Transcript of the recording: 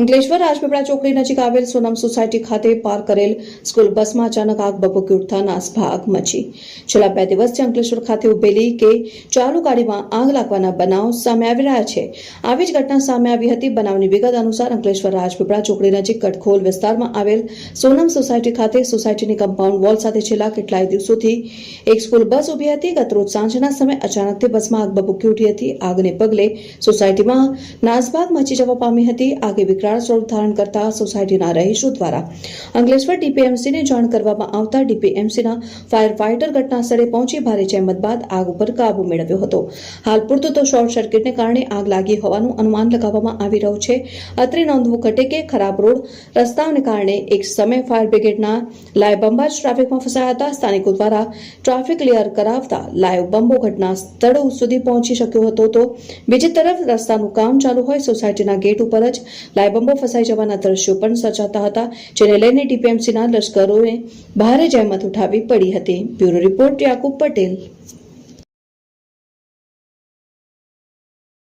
અંકલેશ્વર રાજપીપળા ચોકડી નજીક આવેલ સોનમ સોસાયટી ખાતે પાર્ક કરેલ સ્કૂલ બસમાં અચાનક આગ ભભૂકી ઉઠતા નાસભાગ મચી. છેલ્લા બે દિવસથી અંકલેશ્વર ખાતે ઉભેલી કે ચાલુ ગાડીમાં આગ લાગવાના બનાવ સામે આવી રહ્યા છે. આવી જ ઘટના સામે આવી હતી. બનાવની વિગત અનુસાર અંકલેશ્વર રાજપીપળા ચોકડી નજીક કટખોલ વિસ્તારમાં આવેલ સોનમ સોસાયટી ખાતે સોસાયટીની કમ્પાઉન્ડ વોલ સાથે છેલ્લા કેટલાય દિવસોથી એક સ્કૂલ બસ ઊભી હતી. ગતરોજ સાંજના સમયે અચાનકથી બસમાં આગ ભભૂકી ઉઠી હતી. આગને પગલે સોસાયટીમાં નાસભાગ મચી જવા પામી હતી. આગે વિકરાળ સ્વરૂપ ધારણ કરતા સોસાયટીના રહીશો દ્વારા અંકલેશ્વર ડીપીએમસીને જાણ કરવામાં આવતા ડીપીએમસીના ફાયર ફાઇટર ઘટના પહોંચી ભારે જહેમત બાદ આગ ઉપર કાબુ મેળવ્યો હતો. હાલ પૂરતું તો શોર્ટ સર્કિટને કારણે આગ લાગી હોવાનું અનુમાન લગાવવામાં આવી રહ્યું છે. અત્રે નોંધવું ઘટે કે ખરાબ રોડ રસ્તાઓને કારણે એક સમય ફાયર બ્રિગેડના લાઈવ બંબા જ ટ્રાફિકમાં ફસાયા હતા. સ્થાનિકો દ્વારા ટ્રાફિક ક્લિયર કરાવતા લાઈવ બંબો ઘટના સ્થળો સુધી પહોંચી શક્યો હતો તો બીજી તરફ રસ્તાનું કામ ચાલુ હોય સોસાયટીના ગેટ ઉપર જ લાઈવ બંબો ફસાઈ જવાના દ્રશ્યો પણ સર્જાતા હતા, જેને લઈને ટીપીએમસીના લશ્કરોએ ભારે જહેમત ઉઠાવી પડી હતી. Bureau report Yakub Patel.